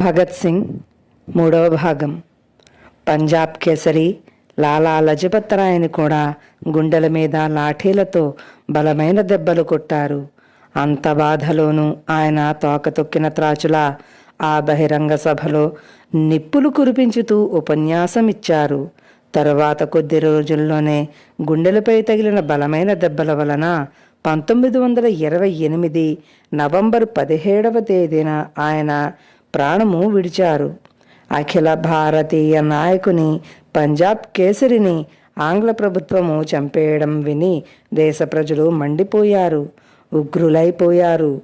భగత్ సింగ్ మూడవ భాగం. పంజాబ్ కేసరి లాలా లజపతరాయ్ని కూడా గుండెల మీద లాఠీలతో బలమైన దెబ్బలు కొట్టారు. అంత బాధలోనూ ఆయన తోక తొక్కిన త్రాచులా ఆ బహిరంగ సభలో నిప్పులు కురిపించుతూ ఉపన్యాసం ఇచ్చారు తరువాత కొద్ది రోజుల్లోనే గుండెలపై తగిలిన బలమైన దెబ్బల వలన పంతొమ్మిది వందల ఇరవై ఎనిమిది నవంబర్ పదిహేడవ తేదీన ఆయన ప్రాణము విడిచారు. అఖిల భారతీయ నాయకుని పంజాబ్ కేసరిని ఆంగ్ల ప్రభుత్వము చంపేయడం విని దేశ ప్రజలు మండిపోయారు ఉగ్రులైపోయారు.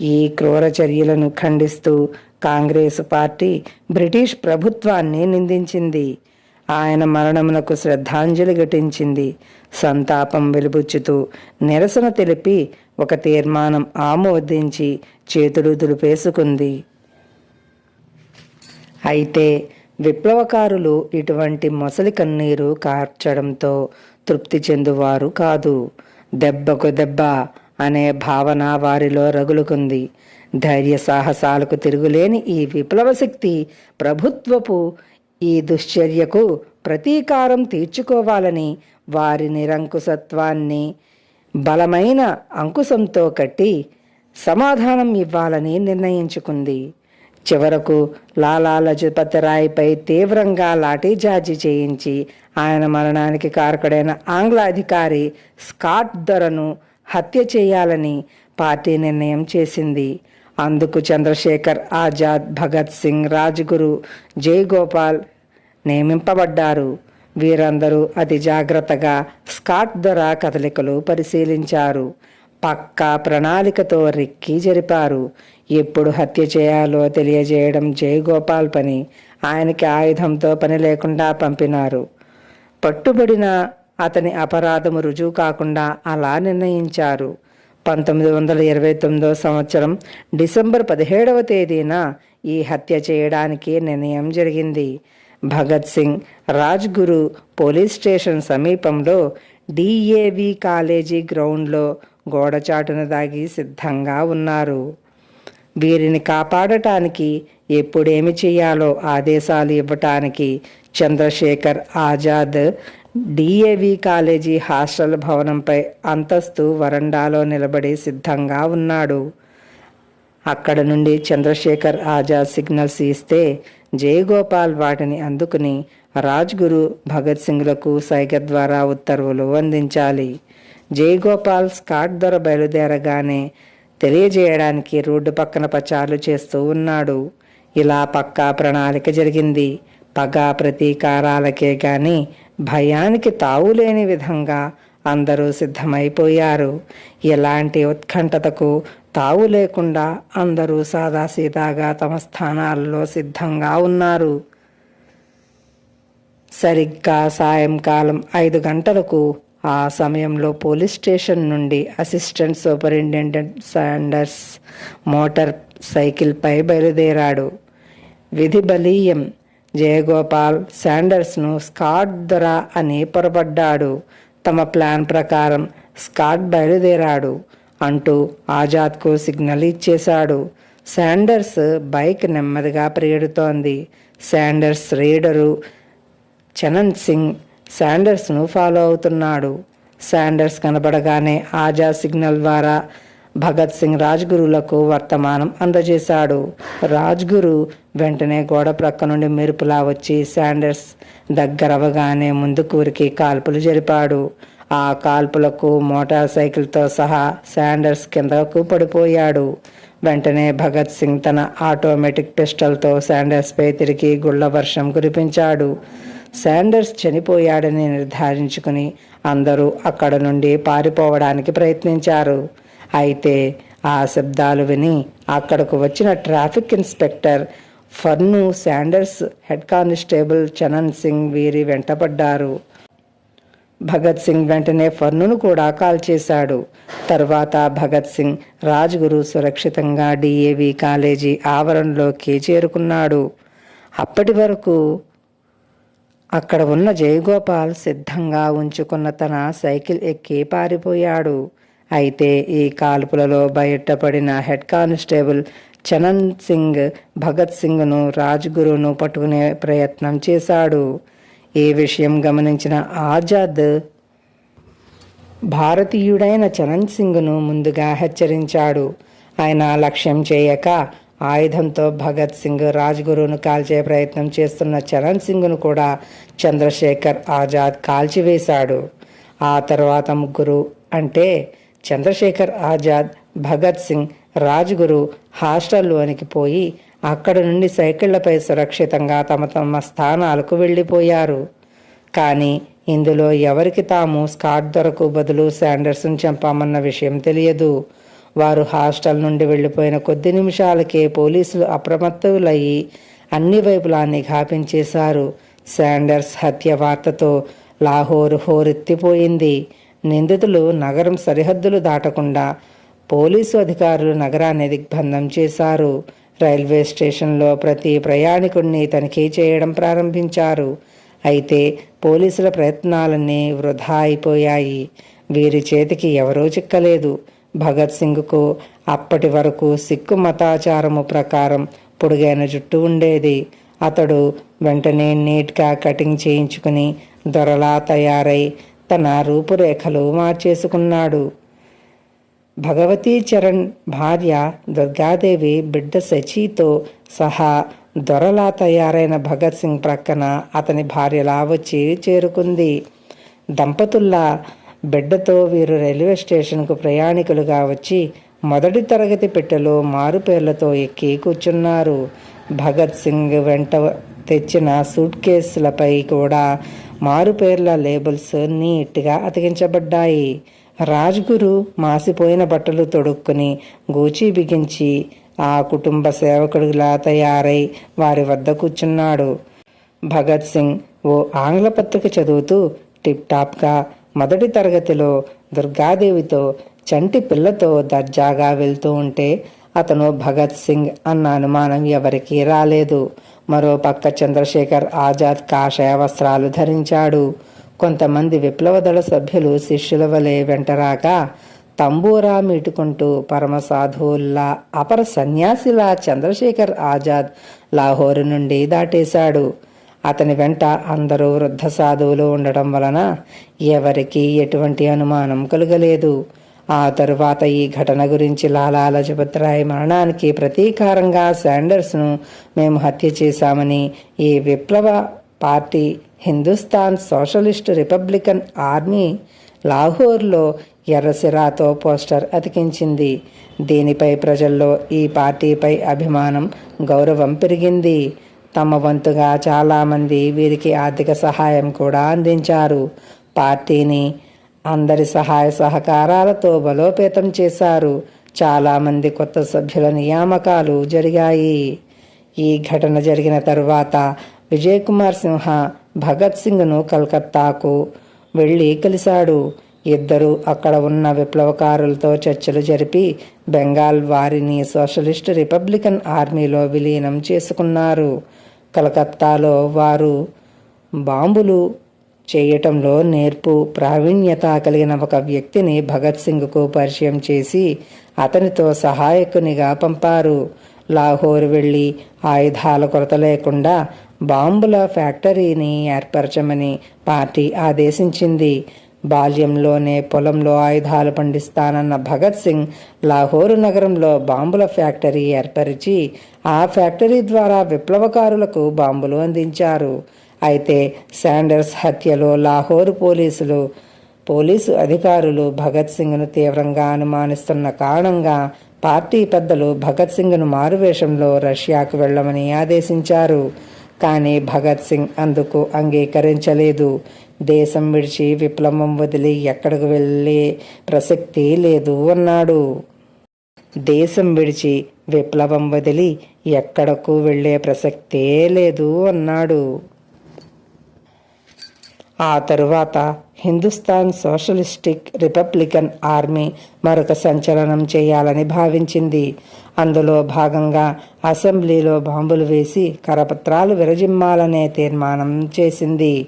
ఈ క్రూర చర్యలను ఖండిస్తూ కాంగ్రెస్ పార్టీ బ్రిటిష్ ప్రభుత్వాన్ని నిందించింది. ఆయన మరణమునకు శ్రద్ధాంజలి ఘటించింది. సంతాపం వెలుబుచ్చుతూ నిరసన తెలిపి ఒక తీర్మానం ఆమోదించి చేతులు దులిపేసుకుంది. అయితే విప్లవకారులు ఇటువంటి మొసలి కన్నీరు కార్చడంతో తృప్తి చెందువారు కాదు. దెబ్బకు దెబ్బ అనే భావన వారిలో రగులుకుంది. ధైర్య సాహసాలకు తిరుగులేని ఈ విప్లవ శక్తి ప్రభుత్వపు ఈ దుశ్చర్యకు ప్రతీకారం తీర్చుకోవాలని వారి నిరంకుశత్వాన్ని బలమైన అంకుశంతో కట్టి సమాధానం ఇవ్వాలని నిర్ణయించుకుంది. చివరకు లాలా లజపతి రాయ్పై తీవ్రంగా లాఠీచార్జి చేయించి ఆయన మరణానికి కారకుడైన ఆంగ్ల అధికారి స్కాట్ దొరను హత్య చేయాలని పార్టీ నిర్ణయం చేసింది. అందుకు చంద్రశేఖర్ ఆజాద్ భగత్ సింగ్ రాజ్గురు జయగోపాల్ నియమింపబడ్డారు. వీరందరూ అతి జాగ్రత్తగా స్కాట్ దొర కదలికలు పరిశీలించారు. పక్కా ప్రణాళికతో రెక్కి జరిపారు. ఎప్పుడు హత్య చేయాలో తెలియజేయడం జయగోపాల్ పని. ఆయనకి ఆయుధంతో పని లేకుండా పంపినారు. పట్టుబడిన అతని అపరాధము రుజువు కాకుండా అలా నిర్ణయించారు. పంతొమ్మిది వందల ఇరవై తొమ్మిదో సంవత్సరం డిసెంబర్ పదిహేడవ తేదీన ఈ హత్య చేయడానికి నిర్ణయం జరిగింది. భగత్ సింగ్ రాజ్గురు పోలీస్ స్టేషన్ సమీపంలో డిఏవి కాలేజీ గ్రౌండ్లో గోడచాటున దాగి సిద్ధంగా ఉన్నారు. వీరిని కాపాడటానికి ఎప్పుడేమి చేయాలో ఆదేశాలు ఇవ్వటానికి Chandrashekhar Azad DAV college hostel భవనంపై అంతస్తు వరండాలో నిలబడి సిద్ధంగా ఉన్నాడు. అక్కడ నుండి చంద్రశేఖర్ ఆజాద్ సిగ్నల్స్ ఇస్తే జయగోపాల్ వాటిని అందుకుని రాజ్గురు భగత్ సింగ్లకు సైగ ద్వారా ఉత్తర్వులు అందించాలి. జయగోపాల్ స్కాట్ దొర బయలుదేరగానే తెలియజేయడానికి రోడ్డు పక్కన పచారులు చేస్తూ ఉన్నాడు. ఇలా పక్కా ప్రణాళిక జరిగింది. పగ ప్రతీకారాలకే గాని భయానికి తావులేని విధంగా అందరూ సిద్ధమైపోయారు. ఎలాంటి ఉత్కంఠతకు తావు లేకుండా అందరూ సాదాసీదాగా తమ స్థానాల్లో సిద్ధంగా ఉన్నారు. సరిగ్గా సాయంకాలం ఐదు గంటలకు ఆ సమయంలో పోలీస్ స్టేషన్ నుండి అసిస్టెంట్ సూపరింటెండెంట్ శాండర్స్ మోటార్ సైకిల్పై బయలుదేరాడు. విధి బలీయం జయగోపాల్ శాండర్స్ను స్కాట్ దొర అని పొరపడ్డాడు. తమ ప్లాన్ ప్రకారం స్కాట్ బయలుదేరాడు అంటూ ఆజాద్కు సిగ్నల్ ఇచ్చేశాడు. శాండర్స్ బైక్ నెమ్మదిగా పరిగెడుతోంది. శాండర్స్ రీడరు చరణ్ సింగ్ శాండర్స్ను ఫాలో అవుతున్నాడు. శాండర్స్ కనబడగానే ఆజా సిగ్నల్ ద్వారా భగత్ సింగ్ రాజ్గురులకు వర్తమానం అందజేశాడు. రాజ్గురు వెంటనే గోడ ప్రక్క నుండి మెరుపులా వచ్చి శాండర్స్ దగ్గరవగానే ముందు కూరికి కాల్పులు జరిపాడు. ఆ కాల్పులకు మోటార్ సైకిల్తో సహా శాండర్స్ కిందకు పడిపోయాడు. వెంటనే భగత్ సింగ్ తన ఆటోమేటిక్ పిస్టల్తో శాండర్స్పై తిరిగి గుళ్ళ వర్షం కురిపించాడు. శాండర్స్ చనిపోయాడని నిర్ధారించుకుని అందరూ అక్కడ నుండి పారిపోవడానికి ప్రయత్నించారు. అయితే ఆ శబ్దాలు విని అక్కడకు వచ్చిన traffic inspector Fern Saunders head constable Charan Singh వీరి వెంటపడ్డారు. భగత్ సింగ్ వెంటనే ఫర్నును కూడా కాల్ చేశాడు. తర్వాత భగత్ సింగ్ రాజ్గురు సురక్షితంగా డిఏవి కాలేజీ ఆవరణలోకి చేరుకున్నాడు. అప్పటి వరకు అక్కడ ఉన్న జయగోపాల్ సిద్ధంగా ఉంచుకున్న తన సైకిల్ ఎక్కి పారిపోయాడు. అయితే ఈ కాల్పులలో బయటపడిన హెడ్ కానిస్టేబుల్ చరణ్ సింగ్ భగత్ సింగ్ను రాజ్గురును పట్టుకునే ప్రయత్నం చేశాడు. ఈ విషయం గమనించిన ఆజాద్ భారతీయుడైన చరణ్ సింగ్ను ముందుగా హెచ్చరించాడు. ఆయన లక్ష్యం చేయక ఆయుధంతో భగత్ సింగ్ రాజ్గురును కాల్చే ప్రయత్నం చేస్తున్న చరణ్ సింగ్ను కూడా చంద్రశేఖర్ ఆజాద్ కాల్చివేశాడు. ఆ తర్వాత ముగ్గురు అంటే చంద్రశేఖర్ ఆజాద్ భగత్ సింగ్ రాజ్గురు హాస్టల్లోనికి పోయి అక్కడ నుండి సైకిళ్ళపై సురక్షితంగా తమ తమ స్థానాలకు వెళ్ళిపోయారు. కానీ ఇందులో ఎవరికి తాము స్కాట్ దొరకు బదులు శాండర్స్ను చంపామన్న విషయం తెలియదు. వారు హాస్టల్ నుండి వెళ్ళిపోయిన కొద్ది నిమిషాలకే పోలీసులు అప్రమత్తులయ్యి అన్ని వైపులా నిఘాపించేశారు శాండర్స్ హత్య వార్తతో లాహోరు హోరెత్తిపోయింది. నిందితులు నగరం సరిహద్దులు దాటకుండా పోలీసు అధికారులు నగరాన్ని దిగ్బంధం చేశారు. రైల్వే స్టేషన్లో ప్రతి ప్రయాణికుడిని తనిఖీ చేయడం ప్రారంభించారు. అయితే పోలీసుల ప్రయత్నాలన్నీ వృధా అయిపోయాయి. వీరి చేతికి ఎవరూ చిక్కలేదు. భగత్ సింగ్కు అప్పటి వరకు సిక్కు మతాచారము ప్రకారం పొడుగైన జుట్టు ఉండేది. అతడు వెంటనే నీట్గా కటింగ్ చేయించుకుని దొరలా తయారై తన రూపురేఖలు మార్చేసుకున్నాడు. భగవతీ చరణ్ భార్య దుర్గాదేవి బిడ్డ శచితో సహా దొరలా తయారైన భగత్ సింగ్ ప్రక్కన అతని భార్యలా వచ్చి చేరుకుంది. దంపతుల్లా బిడ్డతో వీరు రైల్వే స్టేషన్కు ప్రయాణికులుగా వచ్చి మొదటి తరగతి పెట్టెలో మారుపేర్లతో ఎక్కి కూర్చున్నారు. భగత్ సింగ్ వెంట తెచ్చిన సూట్ కేసులపై కూడా మారుపేర్ల లేబుల్స్ నీట్గా అతికించబడ్డాయి. రాజ్గురు మాసిపోయిన బట్టలు తొడుక్కుని గూచి బిగించి ఆ కుటుంబ సేవకుడిలా తయారై వారి వద్ద కూర్చున్నాడు. భగత్ సింగ్ ఓ ఆంగ్ల పత్రిక చదువుతూ టిప్ టాప్గా మొదటి తరగతిలో దుర్గాదేవితో చంటి పిల్లతో దర్జాగా వెళ్తూ ఉంటే అతను భగత్ సింగ్ అన్న అనుమానం ఎవరికీ రాలేదు. మరో పక్క చంద్రశేఖర్ ఆజాద్ కాషాయ వస్త్రాలు ధరించాడు. కొంతమంది విప్లవదళ సభ్యులు శిష్యుల వలె వెంటరాగా తంబూరా మీటుకుంటూ పరమసాధువుల్లా అపర సన్యాసిలా చంద్రశేఖర్ ఆజాద్ లాహోరు నుండి దాటేశాడు. అతని వెంట అందరూ వృద్ధ సాధువులు ఉండటం వలన ఎవరికీ ఎటువంటి అనుమానం కలుగలేదు. ఆ తరువాత ఈ ఘటన గురించి లాలా లజపత్ మరణానికి ప్రతీకారంగా శాండర్స్ను మేము హత్య చేశామని ఈ విప్లవ party Hindustan Socialist Republican Army లాహోర్లో ఎర్రసిరాతో పోస్టర్ అతికించింది. దీనిపై ప్రజల్లో ఈ పార్టీపై అభిమానం గౌరవం పెరిగింది. తమ వంతుగా చాలామంది వీరికి ఆర్థిక సహాయం కూడా అందించారు. పార్టీని అందరి సహాయ సహకారాలతో బలోపేతం చేశారు. చాలామంది కొత్త సభ్యుల నియామకాలు జరిగాయి. ఈ ఘటన జరిగిన తరువాత విజయ్ కుమార్ సింహ భగత్ సింగ్ను కలకత్తాకు వెళ్ళి కలిశాడు. ఇద్దరు అక్కడ ఉన్న విప్లవకారులతో చర్చలు జరిపి బెంగాల్ వారిని సోషలిస్ట్ రిపబ్లికన్ ఆర్మీలో విలీనం చేసుకున్నారు. కలకత్తాలో వారు బాంబులు చేయటంలో నేర్పు ప్రావీణ్యత కలిగిన ఒక వ్యక్తిని భగత్ సింగ్కు పరిచయం చేసి అతనితో సహాయకునిగా పంపారు. లాహోర్ వెళ్ళి ఆయుధాల కొరత లేకుండా బాంబుల ఫ్యాక్టరీని ఏర్పరచమని పార్టీ ఆదేశించింది. బాల్యంలోనే పొలంలో ఆయుధాలు పండిస్తానన్న భగత్ సింగ్ లాహోరు నగరంలో బాంబుల ఫ్యాక్టరీ ఏర్పరిచి ఆ ఫ్యాక్టరీ ద్వారా విప్లవకారులకు బాంబులు అందించారు. అయితే శాండర్స్ హత్యలో లాహోరు పోలీసులు పోలీసు అధికారులు భగత్ సింగ్ను తీవ్రంగా అనుమానిస్తున్న కారణంగా పార్టీ పెద్దలు భగత్ సింగ్ను మారువేషంలో రష్యాకు వెళ్ళమని ఆదేశించారు. కానీ భగత్ సింగ్ అందుకు అంగీకరించలేదు. దేశం విడిచి విప్లవం వదిలి ఎక్కడికి వెళ్ళే ప్రసక్తి లేదు అన్నాడు. దేశం విడిచి విప్లవం వదిలి ఎక్కడకు వెళ్ళే ప్రసక్తే లేదు అన్నాడు. ఆ తరువాత హిందుస్థాన్ సోషలిస్టిక్ రిపబ్లికన్ ఆర్మీ మరొక సంచలనం చేయాలని భావించింది. అందులో భాగంగా అసెంబ్లీలో బాంబులు వేసి కరపత్రాలు విరజిమ్మాలనే తీర్మానం చేసింది.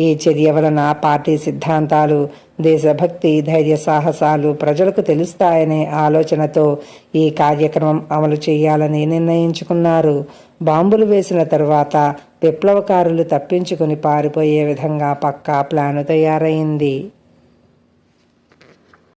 ఈ చర్య వలన పార్టీ సిద్ధాంతాలు దేశభక్తి ధైర్య సాహసాలు ప్రజలకు తెలుస్తాయనే ఆలోచనతో ఈ కార్యక్రమం అమలు చేయాలని నిర్ణయించుకున్నారు. బాంబులు వేసిన తరువాత విప్లవకారులు తప్పించుకుని పారిపోయే విధంగా పక్కా ప్లాను తయారైంది.